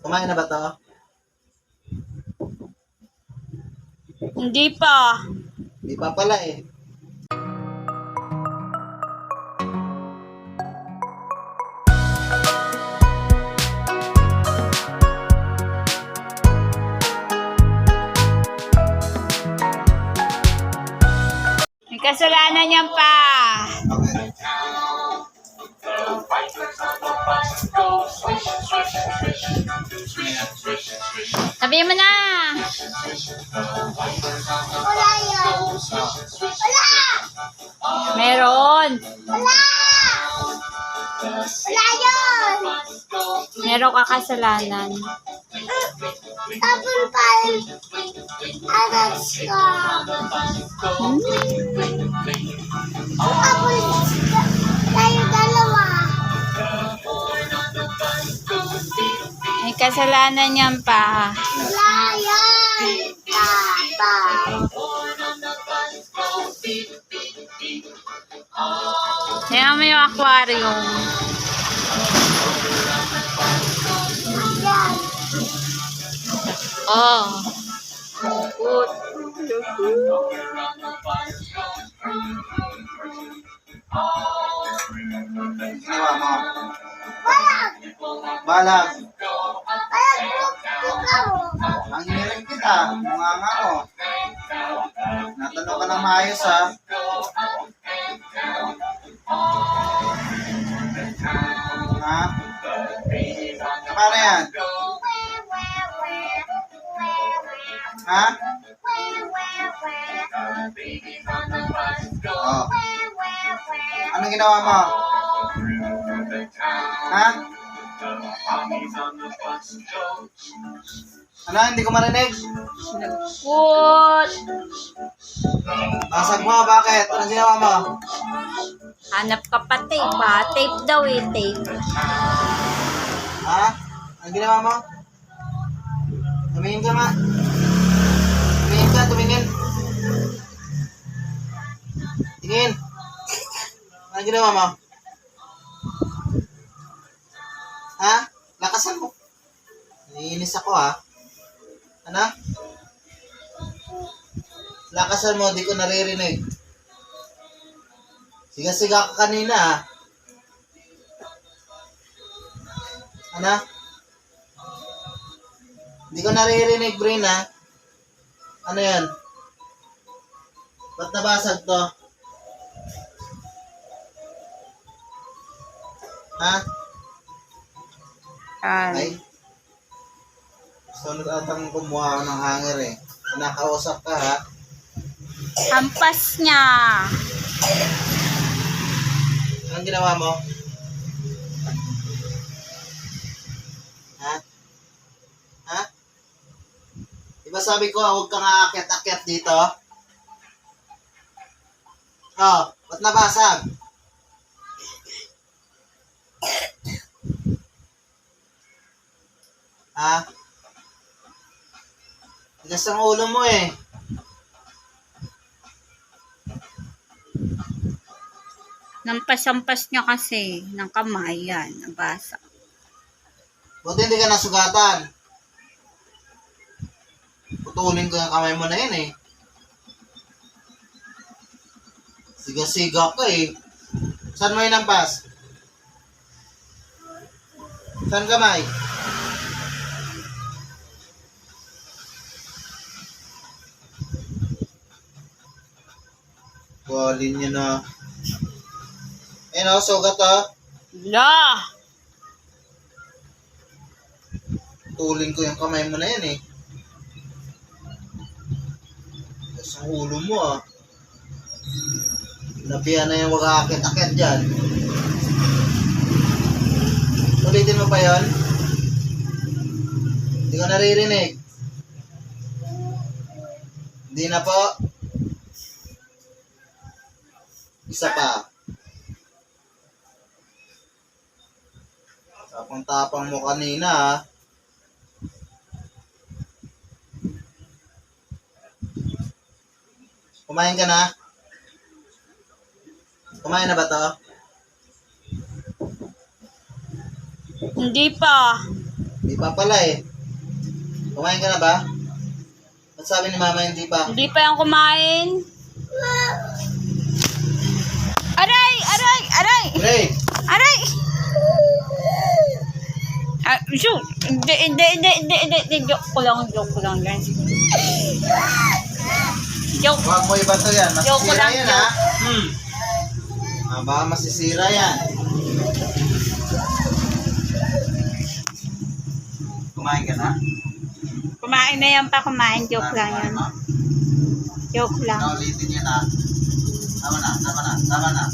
Kumain na ba to? Hindi pa. Di pa pala eh. May kasalanan yan pa. Okay. Sabi mo na. Wala yun. Wala! Meron. Wala! Wala yun! Meron ka kasalanan. Tapon pa yung anak ko. Tapon kasalanan yan pa. Yan! Papa. Tingnan mo yung aquarium. Yan. Oh. Mo. Walang! Balag. Ng maayos ha. Ha? Paano yan? Ha? Oh. Anong ginawa mo? Ha? Ano? Hindi ko marinig? Nagput. Basag mo, bakit? Anong ginawa mo? Hanap ka pa tape ha. Tape daw eh, tape. Ha? Anong ginawa mo? Tumingin ka ma. Tumingin ka, tumingin. Tingin. Anong ginawa mo? Ha? Lakasan mo. Naiinis ako ha. Ano? Lakasan mo, di ko naririnig. Siga-siga ka kanina ha. Ano? Hindi ko naririnig, Brin, ha? Ano yan? Ba't nabasag to? Ha? Yan. Ay? Na atang kumuha ng hanger eh. Nakausap ka, ha? Hampas niya. Anong ginawa mo? Ha? Ha? Diba sabi ko, huwag kang aakyat-akyat dito? Oh, ba't nabasag? Ha? Tigas ang ulo mo eh. Nampas-ampas niya kasi ng kamay yan. Nabasa. Buti hindi ka nasugatan. Putulin ko yung kamay mo na yun eh. Siga-siga ka eh. Saan mo inampas? Saan kamay? Galing niya na. Ayun o, sugat o. La! Tuling ko yung kamay mo na yan eh. Tapos ang ulo mo ah. Nabiyan na yung wag akit-akit dyan. Ulitin mo pa yon? Hindi ko naririnig. Hindi na po. Isa pa. Tapang-tapang mo kanina. Kumain ka na? Kumain na ba to? Hindi pa. Di pa pala eh. Kumain ka na ba? Ba't sabi ni mama hindi pa? Hindi pa yung kumain. Aray! Aray! Aray! Ray! Aray! Ah, shoot! Hindi, hindi, hindi, hindi, hindi, hindi. Joke ko lang, joke ko lang yan. Joke. Huwag mo iba to yan. Joke ko Masisira lang, yan joke. ha. Hmm. Ah, baka masisira yan. Kumain ka na? Kumain na yan pa, kumain. Joke lang yan. Joke lang. Naulitin yan ha. Tama na, tama na, tama na.